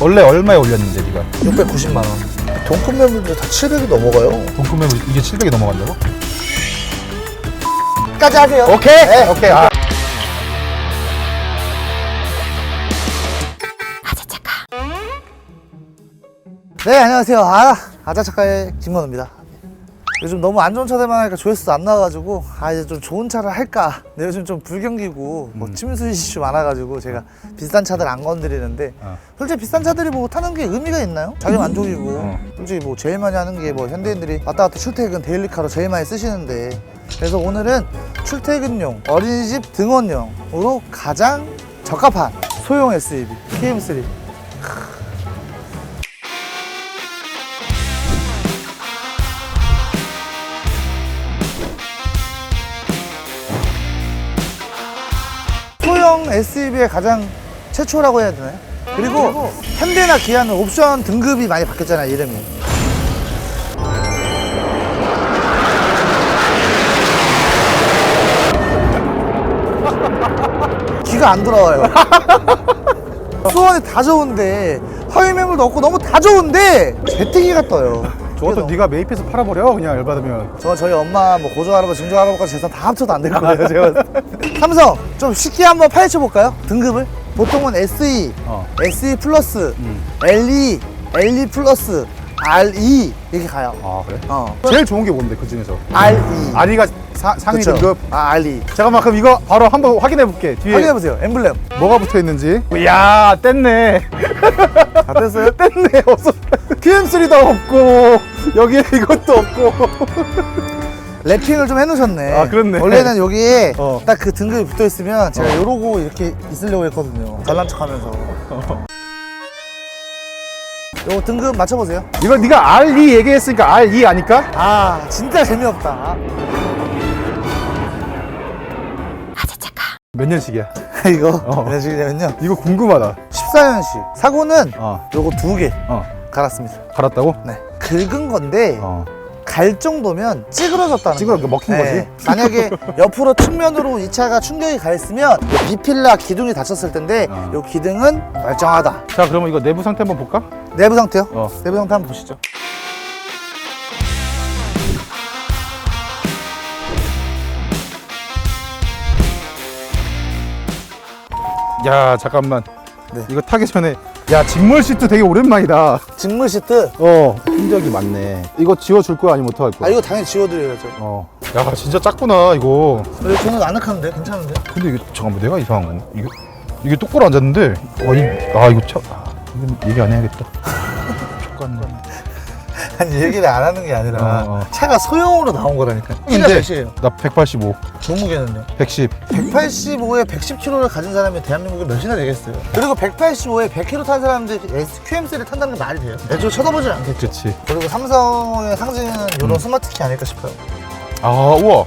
원래 얼마에 올렸는데 네가 690만 원. 동급 매물도 다 700이 넘어가요. 동급 매물 이게 700이 넘어간다고? 까지 하세요. 오케이 네. 오케이 아. 네, 안녕하세요. 아, 아자차카의 김건우입니다. 요즘 너무 안 좋은 차들만 하니까 조회수도 안 나와가지고 아 이제 좀 좋은 차를 할까 근데 요즘 좀 불경기고 뭐 침수 이슈 많아가지고 제가 비싼 차들 안 건드리는데 어. 솔직히 비싼 차들이 뭐 타는 게 의미가 있나요? 자기 만족이고 어. 솔직히 뭐 제일 많이 하는 게 뭐 현대인들이 왔다 갔다 출퇴근 데일리카로 제일 많이 쓰시는데 그래서 오늘은 출퇴근용 어린이집 등원용으로 가장 적합한 소형 SUV KM3 소형 SUV의 가장 최초라고 해야 되나요? 그리고 현대나 기아는 옵션 등급이 많이 바뀌었잖아요 이름이. 귀가 안 돌아와요. 수원이 다 좋은데 하위 매물도 없고 너무 다 좋은데 재택이가 떠요 저것도. 네가 매입해서 팔아버려 그냥 열받으면. 저 저희 엄마 뭐 고조 할아버지 증조 할아버지까지 재산 다 합쳐도 안 될 거예요 제가. 봤을 때. 삼성 좀 쉽게 한번 파헤쳐 볼까요? 등급을? 보통은 SE, 어. SE 플러스, 음. LE, LE 플러스, RE 이렇게 가요. 아 그래? 어. 제일 좋은 게 뭔데 그 중에서? RE 아리가 사, 상위 그쵸? 등급? 아 RE 잠깐만 그럼 이거 바로 한번 확인해 볼게 뒤에. 확인해 보세요 엠블렘 뭐가 붙어 있는지. 이야 뗐네. 다 됐어요? 뗐네 없어 QM3도 없고 여기에 이것도 없고. 랩핑을 좀 해놓으셨네. 아, 그렇네. 원래는 여기에 어. 딱그 등급이 붙어 있으면 제가 요러고 이렇게 있으려고 했거든요. 잘난 척 하면서. 요거 등급 맞춰보세요. 이거 네가 R2 얘기했으니까 R2 아닐까? 아 진짜 재미없다. 몇 년식이야? 이거 어. 몇 시냐면요. 이거 궁금하다. 14년식. 사고는 어, 요거 두 개 어. 갈았습니다. 갈았다고? 네 긁은 건데 어 갈 정도면 찌그러졌다는 찌그러- 거예요. 먹힌 거지? 만약에 옆으로 측면으로 이 차가 충격이 가했으면 요 비필라 기둥이 다쳤을 텐데 어. 요 기둥은 멀쩡하다 자 그러면 이거 내부 상태 한번 볼까? 내부 상태요? 어. 내부 상태 한번 보시죠 야 잠깐만 네. 이거 타기 전에 야 직물 시트 되게 오랜만이다. 직물 시트? 어. 흔적이 많네. 이거 지워줄 거야? 아니면 어떡할 아 거야? 이거 당연히 지워드려야죠. 어 야 진짜 작구나 이거. 그리고 저는 아늑한데? 괜찮은데? 근데 이게 잠깐만 내가 이상한 건가? 이게 이게 똑바로 앉았는데 와, 이, 아 이거 차 아, 이건 얘기 안 해야겠다. 족같네 아니 얘기를 안 하는 게 아니라 어, 어. 차가 소형으로 나온 거라니까. 키가 근데 몇이에요? 나 185, 몸무게는요? 110 185에 110kg를 가진 사람이 대한민국에 몇이나 되겠어요? 그리고 185에 100kg 탄 사람들이 QM3를 탄다는 게 말이 돼요? 애초에 쳐다보질 않겠죠? 그치. 그리고 삼성의 상징은 이런 음. 스마트키 아닐까 싶어요. 아 우와.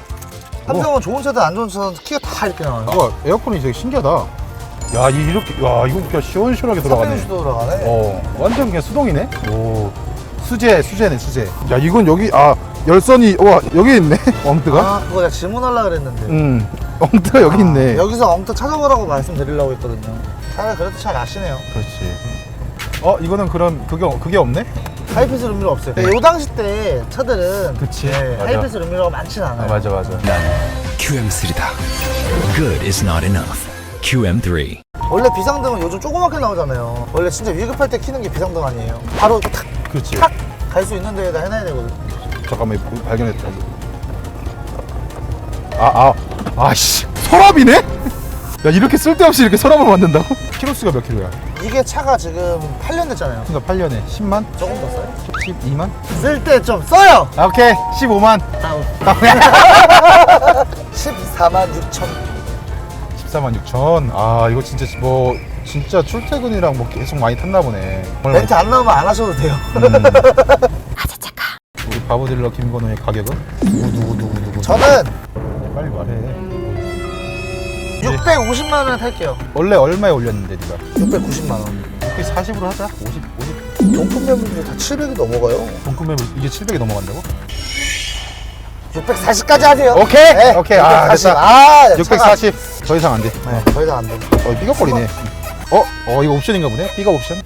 삼성은 좋은 차든 안 좋은 차든 키가 다 이렇게 나와요. 우와 에어컨이 되게 신기하다. 야 이- 이렇게 야 이거 그냥 시원시원하게 돌아가네. 360도 돌아가네. 어 완전 그냥 수동이네? 오 수제 수제네 수제. 야 이건 여기 아 열선이 와 여기 있네 엉뜨가? 아 그거 내가 질문하려고 그랬는데. 음 엉뜨가 여기 있네. 아, 여기서 엉터 찾아보라고 말씀드리려고 했거든요. 차라리 그래도 잘 아시네요. 그렇지. 어 이거는 그럼 그게 그게 없네? 하이패스 룸미러 없어요. 네, 요 당시 때 차들은 그치. 네, 맞아. 하이패스 룸미러가 많진 않아요. 맞아 맞아. QM3다. Good is not enough. QM3. 원래 비상등은 요즘 조그맣게 나오잖아요. 원래 진짜 위급할 때 켜는 게 비상등 아니에요. 바로 그렇지. 탁갈수 있는 데에다 해놔야 되거든요 잠깐만 이거 발견했다. 아 아 아씨. 서랍이네? 야 이렇게 쓸데없이 이렇게 서랍을 만든다고? 키로수가 몇 킬로야? 이게 차가 지금 8년 됐잖아요. 그러니까 8년에 10만? 조금 더 써요? 12만? 쓸 때 좀 써요! 아, 오케이. 15만. 14만 6천. 14만 6천. 아 이거 진짜 뭐 진짜 출퇴근이랑 뭐 계속 많이 탔나 보네. 오늘 렌트 안 나오면 안 하셔도 돼요. 음. 우리 바보 딜러 김건우의 가격은? 누구 누구 누구 누구. 저는 빨리 말해. 650만 원에 탈게요. 원래 얼마에 올렸는데 네가? 690만 원. 40으로 하자. 50 50 동품 매물도 다 700이 넘어가요. 동급 매물 이게 700이 넘어간다고? 640까지 하세요. 오케이! 네, 오케이. 아 640. 됐다. 아, 차가- 640 더 이상 안 돼. 네, 더 이상 안 돼. 어 삐걱거리네 어? 어 이거 옵션인가 보네 삐걱 옵션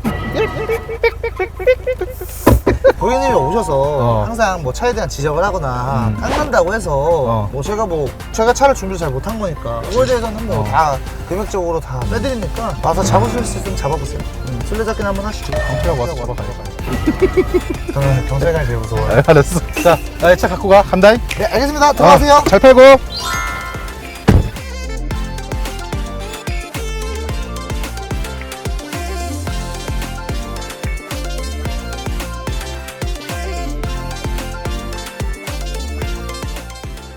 고객님이 오셔서 어. 항상 뭐 차에 대한 지적을 하거나 음. 깎는다고 해서 어. 뭐 제가 뭐 제가 차를 준비를 잘 못한 거니까 그거에 대해서는 뭐 어. 다 금액적으로 다 빼드리니까 와서 잡으실 수 있으면 잡아보세요 음, 술래잡기 한번 하시죠 방패하고 와서 잡아가요. 저는 경찰관이 제일 무서워요 알았어. 자, 나의 차 갖고 가. 간다잉. 네 알겠습니다 들어가세요 어, 잘 팔고.